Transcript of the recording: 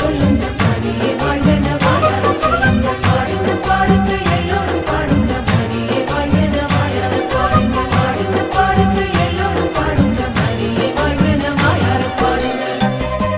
சொல்லுங்க